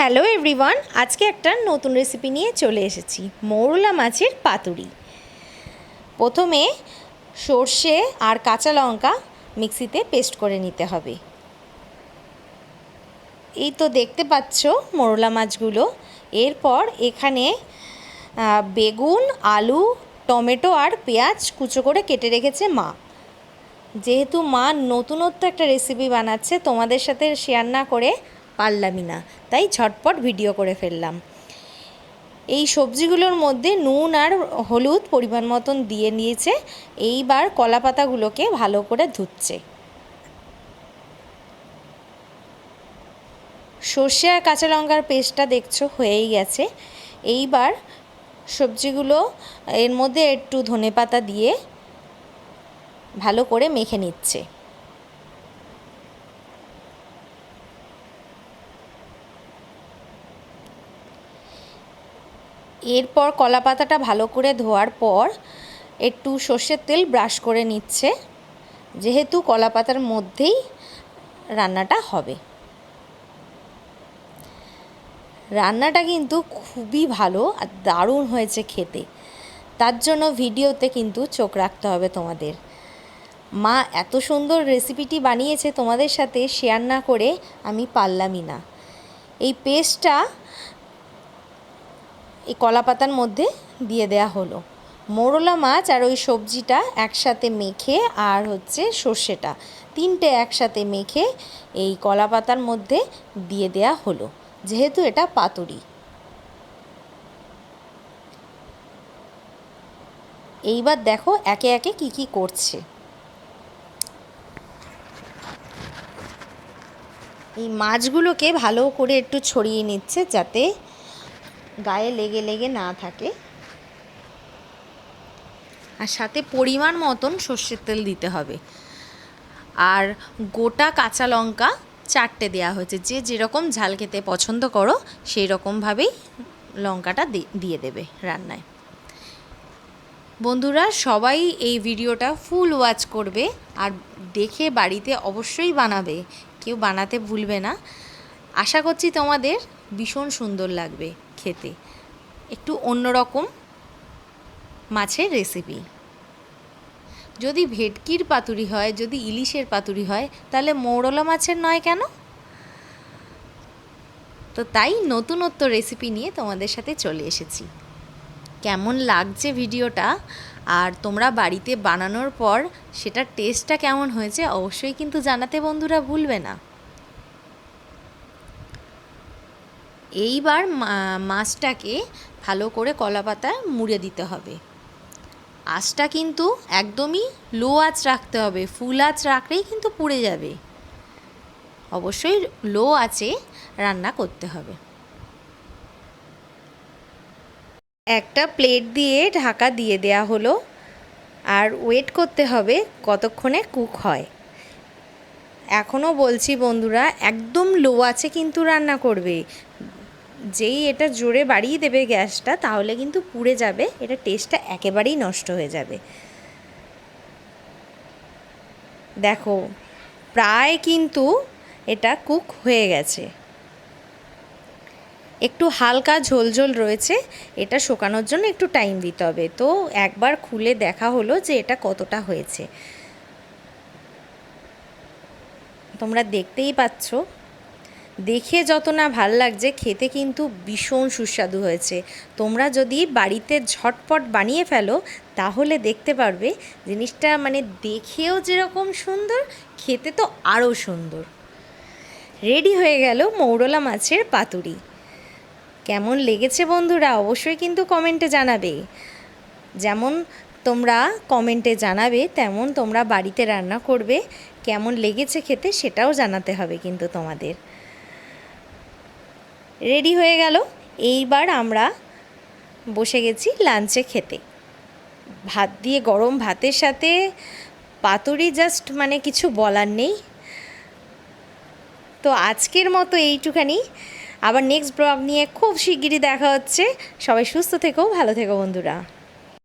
Hello everyone, আজকে একটা নতুন রেসিপি নিয়ে চলে এসেছি, মৌরলা মাছের পাতুরি। প্রথমে সর্ষে আর কাঁচা লঙ্কা মিক্সিতে পেস্ট করে নিতে হবে। এই তো দেখতে পাচ্ছ মোরলা মাছগুলো। এরপর এখানে বেগুন, আলু, টমেটো আর পেঁয়াজ কুচো করে কেটে রেখেছে মা। যেহেতু মা নতুনত্ব একটা রেসিপি বানাচ্ছে, তোমাদের সাথে শেয়ার না করে পারলামই না। তাই ঝটপট ভিডিও করে ফেললাম। এই সবজিগুলোর মধ্যে নুন আর হলুদ পরিমাণ মতন দিয়ে নিয়েছে। এইবার কলা পাতাগুলোকে ভালো করে ধুচ্ছে। সর্ষে আর কাঁচা লঙ্কার পেস্টটা দেখছ, হয়েই গেছে। এইবার সবজিগুলো এর মধ্যে একটু ধনে পাতা দিয়ে ভালো করে মেখে নিচ্ছে। এরপর কলা পাতাটা ভালো করে ধোয়ার পর একটু সর্ষের তেল ব্রাশ করে নিচ্ছে, যেহেতু কলা পাতার মধ্যেই রান্নাটা হবে। রান্নাটা কিন্তু খুবই ভালো আর দারুণ হয়েছে খেতে। তার জন্য ভিডিওতে কিন্তু চোখ রাখতে হবে তোমাদের। মা এত সুন্দর রেসিপিটি বানিয়েছে তোমাদের সাথে শেয়ার না করে আমি পারলামই না। এই পেস্টটা এই কলা পাতার মধ্যে দিয়ে দেয়া হলো। মোরলা মাছ আর ওই সবজিটা একসাথে মেখে আর হচ্ছে সর্ষেটা তিনটে একসাথে মেখে এই কলা পাতার মধ্যে দিয়ে দেয়া হলো, যেহেতু এটা পাতুরি। এইবার দেখো একে একে কি কি করছে। এই মাছগুলোকে ভালো করে একটু ছড়িয়ে নিচ্ছে যাতে গায়ে লেগে লেগে না থাকে। আর সাথে পরিমাণ মতন সর্ষের তেল দিতে হবে। আর গোটা কাঁচা লঙ্কা চারটে দেওয়া হয়েছে। যে যেরকম ঝাল খেতে পছন্দ করো সেই রকমভাবেই লঙ্কাটা দিয়ে দেবে রান্নায়। বন্ধুরা, সবাই এই ভিডিওটা ফুল ওয়াচ করবে আর দেখে বাড়িতে অবশ্যই বানাবে। কেউ বানাতে ভুলবে না। আশা করছি তোমাদের ভীষণ সুন্দর লাগবে। খেতে। একটু অন্যরকম মাছের রেসিপি যদি ভেটকির পাতুরি হয়, যদি ইলিশের পাতুরি হয়, তাহলে মৌরলা মাছের নয় কেন? তো তাই নতুনত্ব রেসিপি নিয়ে তোমাদের সাথে চলে এসেছি। কেমন লাগছে ভিডিওটা? আর তোমরা বাড়িতে বানানোর পর সেটার টেস্টটা কেমন হয়েছে, অবশ্যই কিন্তু জানাতে বন্ধুরা ভুলবে না। এইবার মাছটাকে ভালো করে কলা পাতায় মুড়ে দিতে হবে। আঁচটা কিন্তু একদমই লো আঁচ রাখতে হবে ফুল আঁচ রাখলেই কিন্তু পুড়ে যাবে। অবশ্যই লো আঁচে রান্না করতে হবে। একটা প্লেট দিয়ে ঢাকা দিয়ে দেয়া হলো, আর ওয়েট করতে হবে কতক্ষণে কুক হয়। এখনও বলছি বন্ধুরা, একদম লো আছে কিন্তু রান্না করবে। যেই এটা জোরে বাড়িয়ে দেবে গ্যাসটা, তাহলে কিন্তু পুড়ে যাবে। এটা টেস্টটা একেবারেই নষ্ট হয়ে যাবে। দেখো, প্রায় কিন্তু এটা কুক হয়ে গেছে। একটু হালকা ঝোলঝোল রয়েছে, এটা শোকানোর জন্য একটু টাইম দিতে হবে। তো একবার খুলে দেখা হলো যে এটা কতটা হয়েছে। তোমরা দেখতেই পাচ্ছ। দেখে যত না ভালো লাগছে, খেতে কিন্তু ভীষণ সুস্বাদু হয়েছে। তোমরা যদি বাড়িতে ঝটপট বানিয়ে ফেলো, তাহলে দেখতে পারবে জিনিসটা মানে দেখেও যেরকম সুন্দর, খেতে তো আরও সুন্দর। রেডি হয়ে গেল মৌরলা মাছের পাতুরি। কেমন লেগেছে বন্ধুরা অবশ্যই কিন্তু কমেন্টে জানাবে। যেমন তোমরা কমেন্টে জানাবে, তেমন তোমরা বাড়িতে রান্না করবে। কেমন লেগেছে খেতে সেটাও জানাতে হবে কিন্তু তোমাদের। রেডি হয়ে গেল। এইবার আমরা বসে গেছি লাঞ্চে খেতে। ভাত দিয়ে গরম ভাতের সাথে পাতুরি জাস্ট মানে কিছু বলার নেই। তো আজকের মতো এইটুখানি। আবার নেক্সট ব্লগ নিয়ে খুব শিগগিরই দেখা হচ্ছে। সবাই সুস্থ থেকো, ভালো থেকো বন্ধুরা।